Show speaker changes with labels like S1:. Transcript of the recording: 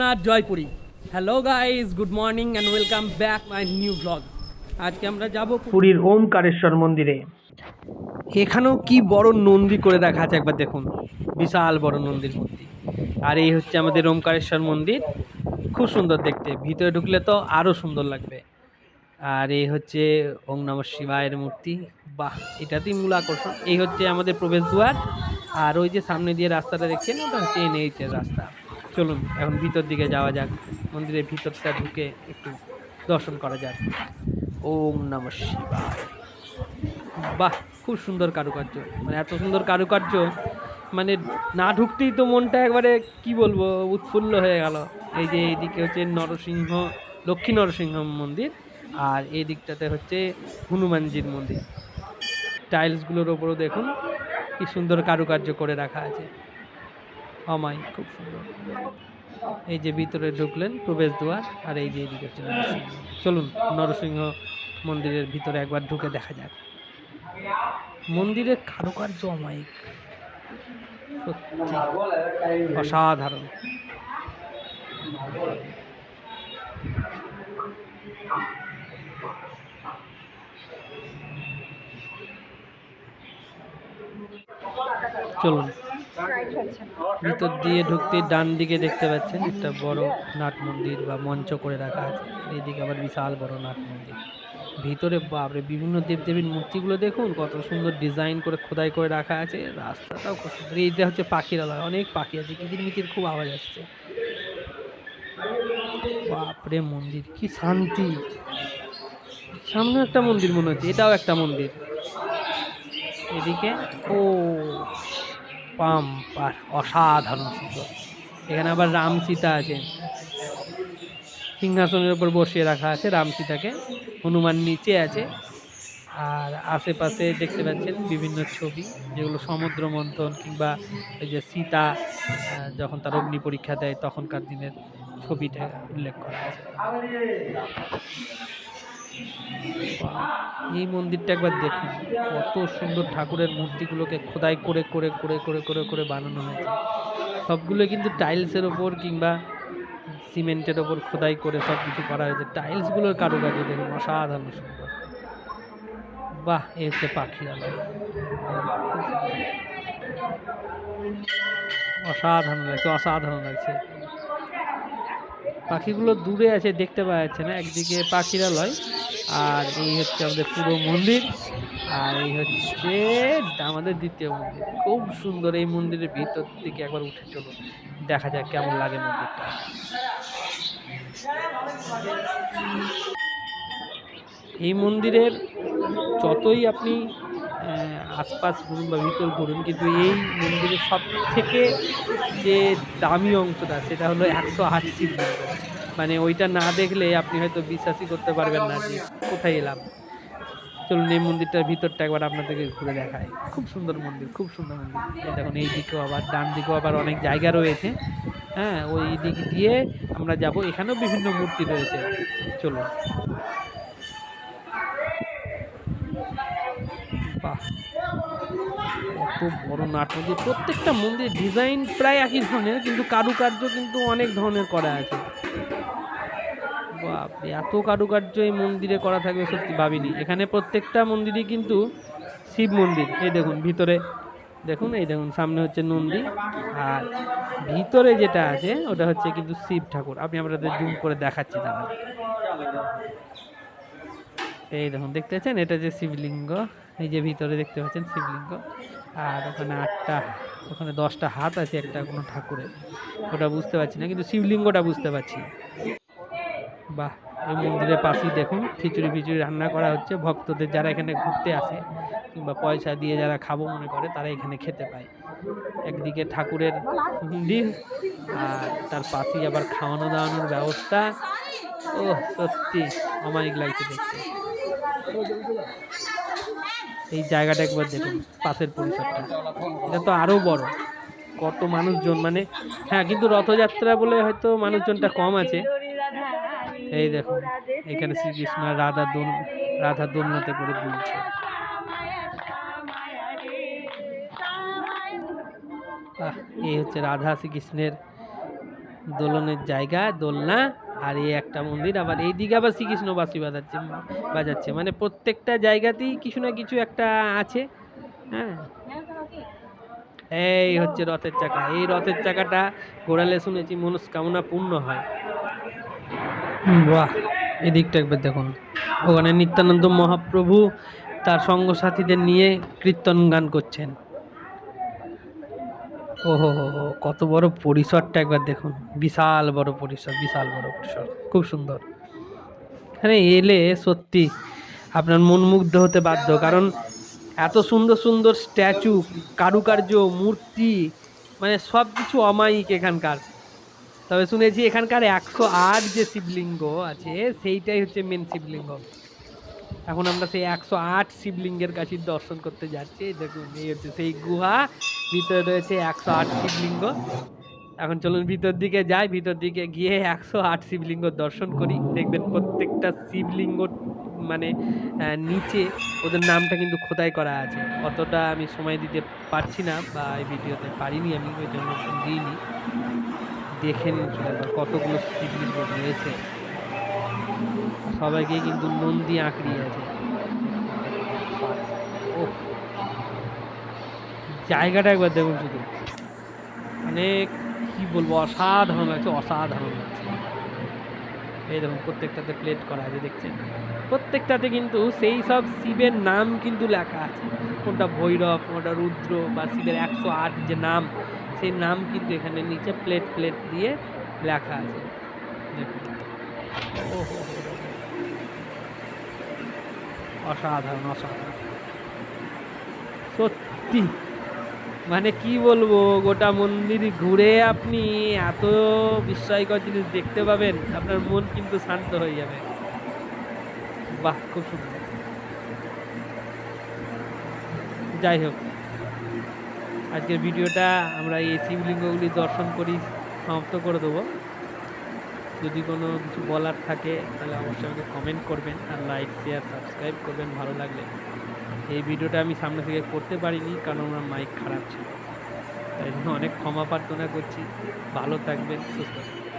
S1: Jagannath Jaipuri hello guys good morning and welcome back my new blog আজকে আমরা যাব পুরীর ওমকারেশ্বর মন্দিরে। এখানেও কি বড় নন্দী করে দেখা আছে একবার দেখুন। বিশাল বড় নন্দীর মূর্তি। আর এই হচ্ছে আমাদের ওমকারেশ্বর মন্দির। খুব সুন্দর দেখতে। ভিতরে ঢুকলে তো আরও সুন্দর লাগবে। আর এই হচ্ছে ওম নম শিবায়ের মূর্তি। বাহ, এটাতেই মূল আকর্ষণ। এই হচ্ছে আমাদের প্রবেশদ্বার। আর ওই যে সামনে দিয়ে রাস্তাটা দেখছেন ওটা হচ্ছে এনএইচের রাস্তা। চলুন, এখন ভিতর দিকে যাওয়া যাক। মন্দিরের ভিতরটা ঢুকে একটু দর্শন করা যাক। ওম নম শিবায়। বাহ, খুব সুন্দর কারুকার্য। মানে এত সুন্দর কারুকার্য মানে না ঢুকতেই তো মনটা একবারে, কি বলব, উৎফুল্ল হয়ে গেল। এই যে এইদিকে হচ্ছে নরসিংহ, লক্ষ্মী নরসিংহ মন্দির, আর এই দিকটাতে হচ্ছে হনুমানজির মন্দির। টাইলসগুলোর ওপরও দেখুন, কি সুন্দর কারুকার্য করে রাখা আছে। অমাই খুব সুন্দর। এই যে ভিতরে ঢুকলেন প্রবেশ দুয়ার, আর এই যে এদিকে হচ্ছে চলুন, নরসিংহ মন্দিরের ভিতরে একবার ঢুকে দেখা যাক। মন্দিরের কারুকার্য অমায়িক। অসাধারণ। চলুন। ভিতর দিয়ে ঢুকতে ডান দিকে দেখতে পাচ্ছেন একটা বড় নাট মন্দির বা মঞ্চ করে রাখা আছে। এদিকে আবার বিশাল বড় নাট মন্দির। ভিতরে বাপরে, বিভিন্ন দেবদেবীর মূর্তিগুলো দেখুন, কত সুন্দর ডিজাইন করে খোদাই করে রাখা আছে। রাস্তাটাও খুব সুন্দর। এইটা হচ্ছে পাখিরালয় অনেক পাখি আছে কিচির মিচির খুব আওয়াজ আসছে। বাপরে, মন্দির কি শান্তি। সামনে একটা মন্দির মনে হচ্ছে, এটাও একটা মন্দির। এদিকে, ও পাম পার অসাধারণ সুন্দর। এখানে আবার রাম সীতা আছে। সিংহাসনের উপর বসিয়ে রাখা আছে রাম সীতাকে। হনুমান নিচে আছে। আর আশেপাশে দেখতে পাচ্ছেন বিভিন্ন ছবি, যেগুলো সমুদ্র মন্থন কিংবা এই যে সীতা যখন তার অগ্নি পরীক্ষা দেয়, তখনকার দিনের ছবিটা উল্লেখ করা আছে। এই মন্দিরটা একবার দেখুন। কত সুন্দর ঠাকুরের মূর্তিগুলোকে খোদাই করে করে করে করে করে করে বানানো হয়েছে। সবগুলো কিন্তু টাইলসের ওপর কিংবা সিমেন্টের ওপর খোদাই করে সব কিছু করা হয়েছে। টাইলসগুলোর কারুকার্য দেখুন, অসাধারণ সুন্দর। বাহ, এ হচ্ছে পাখিরালয় অসাধারণ লাগছে অসাধারণ লাগছে। পাখিগুলো দূরে আছে, দেখতে পাওয়া যাচ্ছে না, একদিকে পাখিরালয়, আর এই হচ্ছে আমাদের পুরো মন্দির, আর এই হচ্ছে আমাদের দ্বিতীয় মন্দির। খুব সুন্দর এই মন্দিরের ভিতর দিকে একবার উঠে চলুন, দেখা যাক কেমন লাগে মন্দিরটা। এই মন্দিরের যতই আপনি আশপাশ ঘুরুন বা ভিতর ঘুরুন, কিন্তু এই মন্দিরের সব থেকে যে দামি অংশটা সেটা হলো একশো আট মানে ওইটা না দেখলে আপনি হয়তো বিশ্বাসই করতে পারবেন না যে কোথায় এলাম। চলুন এই মন্দিরটার ভিতরটা একবার আপনাদেরকে ঘুরে দেখায় খুব সুন্দর মন্দির, খুব সুন্দর মন্দির। দেখুন, এই দিকেও আবার, ডান দিকেও আবার অনেক জায়গা রয়েছে। হ্যাঁ ওই দিক দিয়ে আমরা যাব। এখানেও বিভিন্ন মূর্তি রয়েছে। চলুন। বাহ! কত বড় নাট মন্দির প্রত্যেকটা মন্দির ডিজাইন প্রায় একই ধরনের, কিন্তু কারুকার্য কিন্তু অনেক ধরনের করা আছে। এত কারুকার্য এই মন্দিরে করা থাকবে সত্যি ভাবিনি। এখানে প্রত্যেকটা মন্দিরই কিন্তু শিব মন্দির। এই দেখুন, ভিতরে, দেখুন, এই দেখুন, সামনে হচ্ছে নন্দী। আর ভিতরে যেটা আছে, ওটা হচ্ছে কিন্তু শিব ঠাকুর। আমি আপনাদের জুম করে দেখাচ্ছি দাঁড়ান এই দেখুন, দেখতে পাচ্ছেন? এটা যে শিবলিঙ্গ, এই যে ভিতরে দেখতে পাচ্ছেন শিবলিঙ্গ। আর ওখানে আটটা, ওখানে দশটা হাত আছে একটা কোনো ঠাকুরের। ওটা বুঝতে পারছি না, কিন্তু শিবলিঙ্গটা বুঝতে পারছি। বাহ, এই মন্দিরের পাশেই দেখুন, খিচুড়ি ফিচুড়ি রান্না করা হচ্ছে। ভক্তদের যারা এখানে ঘুরতে আসে, কিংবা পয়সা দিয়ে যারা খাব মনে করে, তারা এখানে খেতে পায়। একদিকে ঠাকুরের মন্দির, আর তার পাশেই আবার খাওয়ানো দাওয়ানোর ব্যবস্থা। ও সত্যি অমায়িক লাগছে দেখতে। এই জায়গাটা একবার দেখুন, পাশের পরিসরটা। এটা তো আরও বড়। কত মানুষজন মানে হ্যাঁ কিন্তু রথযাত্রা বলে হয়তো মানুষজনটা কম আছে। এই দেখুন, এখানে শ্রীকৃষ্ণ রাধা দোল, রাধা দোলনাতে করে দুলছে। এই হচ্ছে রাধা শ্রীকৃষ্ণের দোলনের জায়গা, দোলনা। আর এই একটা মন্দির, আবার এইদিকে আবার শ্রীকৃষ্ণ বাসি বাজাচ্ছে বাজাচ্ছে। মানে প্রত্যেকটা জায়গাতেই কিছু না কিছু একটা আছে হ্যাঁ? এই হচ্ছে রথের চাকা। এই রথের চাকাটা ঘোরালে শুনেছি মনস্কামনা পূর্ণ হয়। বাহ! এদিকটা একবার দেখুন। ওখানে নিত্যানন্দ মহাপ্রভু তার সঙ্গ সাথীদের নিয়ে কীর্তন গান করছেন। ও হো হো হো কত বড় পরিসরটা একবার দেখুন। বিশাল বড় পরিসর, বিশাল বড় পরিসর। খুব সুন্দর। এখানে এলে সত্যি আপনার মন মুগ্ধ হতে বাধ্য। কারণ এত সুন্দর সুন্দর স্ট্যাচু, কারুকার্য, মূর্তি মানে সব কিছু অমায়িক এখানকার। তবে শুনেছি এখানকার একশো আট যে শিবলিঙ্গ আছে, সেইটাই হচ্ছে মেন শিবলিঙ্গ। এখন আমরা সেই একশো আট শিবলিঙ্গের কাছে দর্শন করতে যাচ্ছি। দেখুন, এই হচ্ছে সেই গুহা, ভিতরে রয়েছে একশো আট শিবলিঙ্গ। এখন চলুন ভিতর দিকে যাই। ভিতর দিকে গিয়ে একশো আট শিবলিঙ্গ দর্শন করি। দেখবেন প্রত্যেকটা শিবলিঙ্গ মানে নিচে ওদের নামটা কিন্তু খোদাই করা আছে। অতটা আমি সময় দিতে পারছি না বা এই ভিডিওতে পারিনি আমি, ওই জন্য দিইনি দেখে নিন কতগুলো শিবলিঙ্গ রয়েছে। সবাইকে কিন্তু নন্দী আঁকড়িয়ে আছে। জায়গাটা একবার দেখুন শুধু। মানে কি বলব, অসাধারণ লাগছে অসাধারণ লাগছে। এই দেখুন, প্রত্যেকটাতে প্লেট করা আছে, দেখছেন? প্রত্যেকটাতে কিন্তু সেই সব শিবের নাম কিন্তু লেখা আছে। কোনটা ভৈরব, কোনটা রুদ্র বা শিবের একশো আট যে নাম, সেই নাম কিন্তু এখানে নিচে প্লেট প্লেট দিয়ে লেখা আছে। দেখুন। ও। অসাধারণ অসাধারণ। সত্যি। মানে কি বলব, গোটা মন্দির ঘুরে আপনি এত বিস্ময়কর জিনিস দেখতে পাবেন, আপনার মন কিন্তু শান্ত হয়ে যাবে। বাহ, খুব সুন্দর। যাই হোক, আজকের ভিডিওটা আমরা এই শিবলিঙ্গগুলি দর্শন করি, সমাপ্ত করে দেবো। যদি কোনো কিছু বলার থাকে, তাহলে অবশ্যই আমাকে কমেন্ট করবেন আর লাইক শেয়ার সাবস্ক্রাইব করবেন, ভালো লাগলে। এই ভিডিওটা আমি সামনে থেকে করতে পারিনি কারণ আমার মাইক খারাপ ছিল। তাই জন্য অনেক ক্ষমা প্রার্থনা করছি। ভালো থাকবেন, সুস্থ থাকবেন।